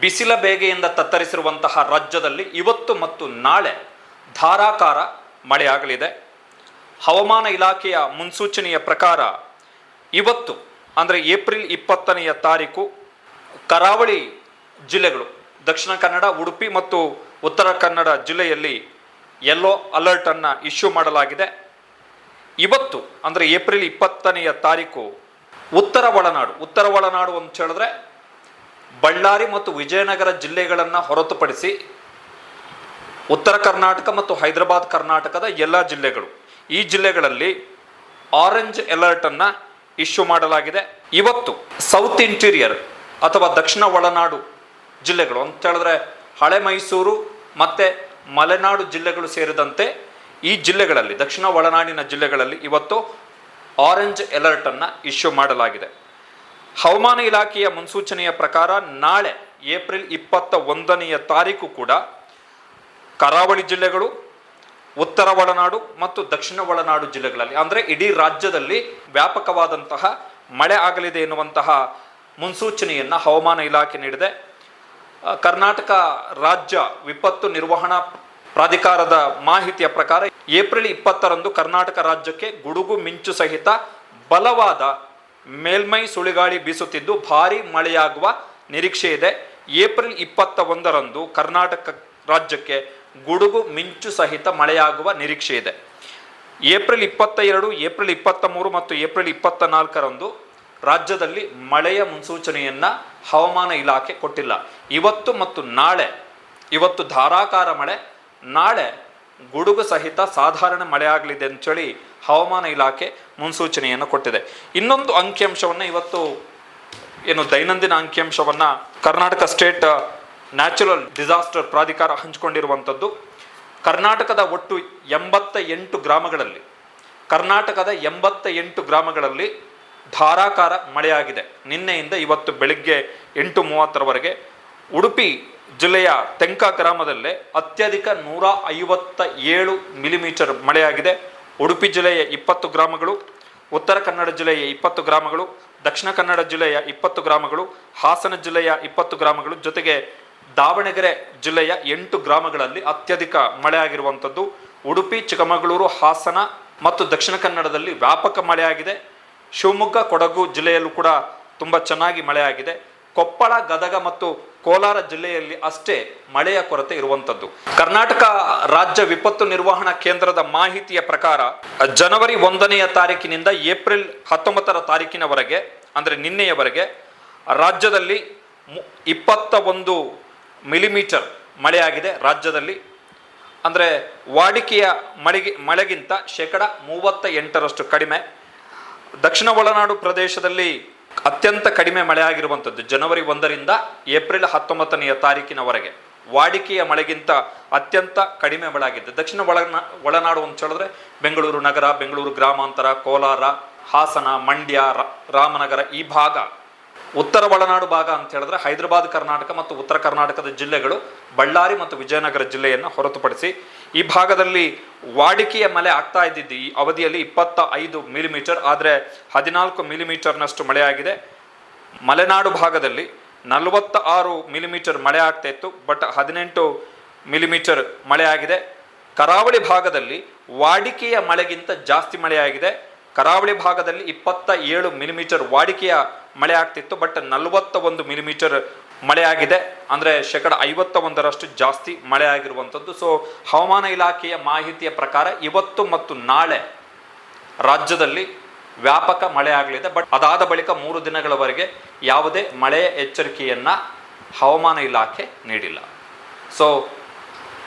ಬಿಸಿಲ ಬೇಗೆಯಿಂದ ತತ್ತರಿಸಿರುವಂತಹ ರಾಜ್ಯದಲ್ಲಿ ಇವತ್ತು ಮತ್ತು ನಾಳೆ ಧಾರಾಕಾರ ಮಳೆಯಾಗಲಿದೆ. ಹವಾಮಾನ ಇಲಾಖೆಯ ಮುನ್ಸೂಚನೆಯ ಪ್ರಕಾರ ಇವತ್ತು, ಅಂದರೆ ಏಪ್ರಿಲ್ ಇಪ್ಪತ್ತನೆಯ ತಾರೀಕು, ಕರಾವಳಿ ಜಿಲ್ಲೆಗಳು, ದಕ್ಷಿಣ ಕನ್ನಡ, ಉಡುಪಿ ಮತ್ತು ಉತ್ತರ ಕನ್ನಡ ಜಿಲ್ಲೆಯಲ್ಲಿ ಯೆಲ್ಲೋ ಅಲರ್ಟನ್ನು ಇಶ್ಯೂ ಮಾಡಲಾಗಿದೆ. ಇವತ್ತು, ಅಂದರೆ ಏಪ್ರಿಲ್ ಇಪ್ಪತ್ತನೆಯ ತಾರೀಕು, ಉತ್ತರ ಒಳನಾಡು ಉತ್ತರ ಒಳನಾಡು ಅಂತ ಹೇಳಿದ್ರೆ ಬಳ್ಳಾರಿ ಮತ್ತು ವಿಜಯನಗರ ಜಿಲ್ಲೆಗಳನ್ನು ಹೊರತುಪಡಿಸಿ ಉತ್ತರ ಕರ್ನಾಟಕ ಮತ್ತು ಹೈದರಾಬಾದ್ ಕರ್ನಾಟಕದ ಎಲ್ಲ ಜಿಲ್ಲೆಗಳು ಈ ಜಿಲ್ಲೆಗಳಲ್ಲಿ ಆರೆಂಜ್ ಅಲರ್ಟನ್ನು ಇಶ್ಯೂ ಮಾಡಲಾಗಿದೆ. ಇವತ್ತು ಸೌತ್ ಇಂಟೀರಿಯರ್ ಅಥವಾ ದಕ್ಷಿಣ ಒಳನಾಡು ಜಿಲ್ಲೆಗಳು ಅಂತ ಹೇಳಿದ್ರೆ ಹಳೆ ಮೈಸೂರು ಮತ್ತು ಮಲೆನಾಡು ಜಿಲ್ಲೆಗಳು ಸೇರಿದಂತೆ ಈ ಜಿಲ್ಲೆಗಳಲ್ಲಿ ದಕ್ಷಿಣ ಒಳನಾಡಿನ ಜಿಲ್ಲೆಗಳಲ್ಲಿ ಇವತ್ತು ಆರೆಂಜ್ ಅಲರ್ಟನ್ನು ಇಶ್ಯೂ ಮಾಡಲಾಗಿದೆ. ಹವಾಮಾನ ಇಲಾಖೆಯ ಮುನ್ಸೂಚನೆಯ ಪ್ರಕಾರ ನಾಳೆ ಏಪ್ರಿಲ್ ಇಪ್ಪತ್ತ ಒಂದನೆಯ ತಾರೀಕು ಕೂಡ ಕರಾವಳಿ ಜಿಲ್ಲೆಗಳು, ಉತ್ತರ ಒಳನಾಡು ಮತ್ತು ದಕ್ಷಿಣ ಒಳನಾಡು ಜಿಲ್ಲೆಗಳಲ್ಲಿ, ಅಂದರೆ ಇಡೀ ರಾಜ್ಯದಲ್ಲಿ ವ್ಯಾಪಕವಾದಂತಹ ಮಳೆ ಆಗಲಿದೆ ಎನ್ನುವಂತಹ ಮುನ್ಸೂಚನೆಯನ್ನು ಹವಾಮಾನ ಇಲಾಖೆ ನೀಡಿದೆ. ಕರ್ನಾಟಕ ರಾಜ್ಯ ವಿಪತ್ತು ನಿರ್ವಹಣಾ ಪ್ರಾಧಿಕಾರದ ಮಾಹಿತಿಯ ಪ್ರಕಾರ ಏಪ್ರಿಲ್ ಇಪ್ಪತ್ತರಂದು ಕರ್ನಾಟಕ ರಾಜ್ಯಕ್ಕೆ ಗುಡುಗು ಮಿಂಚು ಸಹಿತ ಬಲವಾದ ಮೇಲ್ಮೈ ಸುಳಿಗಾಳಿ ಬೀಸುತ್ತಿದ್ದು ಭಾರೀ ಮಳೆಯಾಗುವ ನಿರೀಕ್ಷೆ ಇದೆ. ಏಪ್ರಿಲ್ ಇಪ್ಪತ್ತ ಒಂದರಂದು ಕರ್ನಾಟಕ ರಾಜ್ಯಕ್ಕೆ ಗುಡುಗು ಮಿಂಚು ಸಹಿತ ಮಳೆಯಾಗುವ ನಿರೀಕ್ಷೆ ಇದೆ. ಏಪ್ರಿಲ್ ಇಪ್ಪತ್ತ ಎರಡು ಏಪ್ರಿಲ್ ಇಪ್ಪತ್ತ ಮೂರು ಮತ್ತು ಏಪ್ರಿಲ್ ಇಪ್ಪತ್ತ ನಾಲ್ಕರಂದು ರಾಜ್ಯದಲ್ಲಿ ಮಳೆಯ ಮುನ್ಸೂಚನೆಯನ್ನು ಹವಾಮಾನ ಇಲಾಖೆ ಕೊಟ್ಟಿಲ್ಲ. ಇವತ್ತು ಮತ್ತು ನಾಳೆ, ಇವತ್ತು ಧಾರಾಕಾರ ಮಳೆ, ನಾಳೆ ಗುಡುಗು ಸಹಿತ ಸಾಧಾರಣ ಮಳೆಯಾಗಲಿದೆ ಅಂಥೇಳಿ ಹವಾಮಾನ ಇಲಾಖೆ ಮುನ್ಸೂಚನೆಯನ್ನು ಕೊಟ್ಟಿದೆ. ಇನ್ನೊಂದು ಅಂಕಿಅಂಶವನ್ನು ಇವತ್ತು, ಏನು ದೈನಂದಿನ ಅಂಕಿಅಂಶವನ್ನು ಕರ್ನಾಟಕ ಸ್ಟೇಟ್ ನ್ಯಾಚುರಲ್ ಡಿಸಾಸ್ಟರ್ ಪ್ರಾಧಿಕಾರ ಹಂಚಿಕೊಂಡಿರುವಂಥದ್ದು. ಕರ್ನಾಟಕದ ಒಟ್ಟು ಎಂಬತ್ತ ಎಂಟು ಗ್ರಾಮಗಳಲ್ಲಿ, ಕರ್ನಾಟಕದ ಎಂಬತ್ತ ಎಂಟು ಗ್ರಾಮಗಳಲ್ಲಿ ಧಾರಾಕಾರ ಮಳೆಯಾಗಿದೆ. ನಿನ್ನೆಯಿಂದ ಇವತ್ತು ಬೆಳಿಗ್ಗೆ ಎಂಟು ಮೂವತ್ತರವರೆಗೆ ಉಡುಪಿ ಜಿಲ್ಲೆಯ ತೆಂಕ ಗ್ರಾಮದಲ್ಲೇ ಅತ್ಯಧಿಕ ನೂರ ಐವತ್ತ ಏಳು ಮಿಲಿಮೀಟರ್ ಮಳೆಯಾಗಿದೆ. ಉಡುಪಿ ಜಿಲ್ಲೆಯ ಇಪ್ಪತ್ತು ಗ್ರಾಮಗಳು, ಉತ್ತರ ಕನ್ನಡ ಜಿಲ್ಲೆಯ ಇಪ್ಪತ್ತು ಗ್ರಾಮಗಳು, ದಕ್ಷಿಣ ಕನ್ನಡ ಜಿಲ್ಲೆಯ ಇಪ್ಪತ್ತು ಗ್ರಾಮಗಳು, ಹಾಸನ ಜಿಲ್ಲೆಯ ಇಪ್ಪತ್ತು ಗ್ರಾಮಗಳು, ಜೊತೆಗೆ ದಾವಣಗೆರೆ ಜಿಲ್ಲೆಯ ಎಂಟು ಗ್ರಾಮಗಳಲ್ಲಿ ಅತ್ಯಧಿಕ ಮಳೆಯಾಗಿರುವಂಥದ್ದು. ಉಡುಪಿ, ಚಿಕ್ಕಮಗಳೂರು, ಹಾಸನ ಮತ್ತು ದಕ್ಷಿಣ ಕನ್ನಡದಲ್ಲಿ ವ್ಯಾಪಕ ಮಳೆಯಾಗಿದೆ. ಶಿವಮೊಗ್ಗ, ಕೊಡಗು ಜಿಲ್ಲೆಯಲ್ಲೂ ಕೂಡ ತುಂಬ ಚೆನ್ನಾಗಿ ಮಳೆಯಾಗಿದೆ. ಕೊಪ್ಪಳ, ಗದಗ ಮತ್ತು ಕೋಲಾರ ಜಿಲ್ಲೆಯಲ್ಲಿ ಅಷ್ಟೇ ಮಳೆಯ ಕೊರತೆ ಇರುವಂಥದ್ದು. ಕರ್ನಾಟಕ ರಾಜ್ಯ ವಿಪತ್ತು ನಿರ್ವಹಣಾ ಕೇಂದ್ರದ ಮಾಹಿತಿಯ ಪ್ರಕಾರ, ಜನವರಿ ಒಂದನೆಯ ತಾರೀಕಿನಿಂದ ಏಪ್ರಿಲ್ ಹತ್ತೊಂಬತ್ತರ ತಾರೀಕಿನವರೆಗೆ, ಅಂದರೆ ನಿನ್ನೆಯವರೆಗೆ, ರಾಜ್ಯದಲ್ಲಿ ಇಪ್ಪತ್ತ ಒಂದು ಮಿಲಿಮೀಟರ್ ಮಳೆಯಾಗಿದೆ. ರಾಜ್ಯದಲ್ಲಿ ಅಂದರೆ ವಾಡಿಕೆಯ ಮಳೆಗೆ ಮಳೆಗಿಂತ ಶೇಕಡ ಮೂವತ್ತ ಎಂಟರಷ್ಟು ಕಡಿಮೆ. ದಕ್ಷಿಣ ಒಳನಾಡು ಪ್ರದೇಶದಲ್ಲಿ ಅತ್ಯಂತ ಕಡಿಮೆ ಮಳೆಯಾಗಿರುವಂಥದ್ದು ಜನವರಿ ಒಂದರಿಂದ ಏಪ್ರಿಲ್ ಹತ್ತೊಂಬತ್ತನೆಯ ತಾರೀಕಿನವರೆಗೆ. ವಾಡಿಕೆಯ ಮಳೆಗಿಂತ ಅತ್ಯಂತ ಕಡಿಮೆ ಮಳೆಯಾಗಿದೆ ದಕ್ಷಿಣ ಒಳನ, ಒಳನಾಡು ಅಂತ ಹೇಳಿದ್ರೆ ಬೆಂಗಳೂರು ನಗರ, ಬೆಂಗಳೂರು ಗ್ರಾಮಾಂತರ, ಕೋಲಾರ, ಹಾಸನ, ಮಂಡ್ಯ ರಾಮನಗರ ಈ ಭಾಗ ಉತ್ತರ ಒಳನಾಡು ಭಾಗ ಅಂತ ಹೇಳಿದ್ರೆ ಹೈದರಾಬಾದ್, ಕರ್ನಾಟಕ ಮತ್ತು ಉತ್ತರ ಕರ್ನಾಟಕದ ಜಿಲ್ಲೆಗಳು ಬಳ್ಳಾರಿ ಮತ್ತು ವಿಜಯನಗರ ಜಿಲ್ಲೆಯನ್ನು ಹೊರತುಪಡಿಸಿ. ಈ ಭಾಗದಲ್ಲಿ ವಾಡಿಕೆಯ ಮಳೆ ಆಗ್ತಾ ಇದ್ದಿದ್ದು ಈ ಅವಧಿಯಲ್ಲಿ ಇಪ್ಪತ್ತ ಐದು ಮಿಲಿಮೀಟರ್ ಆದರೆ ಹದಿನಾಲ್ಕು ಮಿಲಿಮೀಟರ್ನಷ್ಟು ಮಳೆಯಾಗಿದೆ. ಮಲೆನಾಡು ಭಾಗದಲ್ಲಿ ನಲವತ್ತ ಆರು ಮಿಲಿಮೀಟರ್ ಮಳೆ ಆಗ್ತಾ ಇತ್ತು, ಬಟ್ ಹದಿನೆಂಟು ಮಿಲಿಮೀಟರ್ ಮಳೆಯಾಗಿದೆ ಕರಾವಳಿ ಭಾಗದಲ್ಲಿ ವಾಡಿಕೆಯ ಮಳೆಗಿಂತ ಜಾಸ್ತಿ ಮಳೆಯಾಗಿದೆ. ಕರಾವಳಿ ಭಾಗದಲ್ಲಿ ಇಪ್ಪತ್ತ ಏಳು ಮಿಲಿಮೀಟರ್ ವಾಡಿಕೆಯ ಮಳೆ ಆಗ್ತಿತ್ತು ಬಟ್ ನಲವತ್ತ ಒಂದು ಮಿಲಿಮೀಟರ್ ಮಳೆಯಾಗಿದೆ ಅಂದರೆ ಶೇಕಡ ಐವತ್ತ ಒಂದರಷ್ಟು ಜಾಸ್ತಿ ಮಳೆ ಆಗಿರುವಂಥದ್ದು ಸೊ ಹವಾಮಾನ ಇಲಾಖೆಯ ಮಾಹಿತಿಯ ಪ್ರಕಾರ ಇವತ್ತು ಮತ್ತು ನಾಳೆ ರಾಜ್ಯದಲ್ಲಿ ವ್ಯಾಪಕ ಮಳೆ ಆಗಲಿದೆ. ಬಟ್ ಅದಾದ ಬಳಿಕ ಮೂರು ದಿನಗಳವರೆಗೆ ಯಾವುದೇ ಮಳೆಯ ಎಚ್ಚರಿಕೆಯನ್ನು ಹವಾಮಾನ ಇಲಾಖೆ ನೀಡಿಲ್ಲ. ಸೊ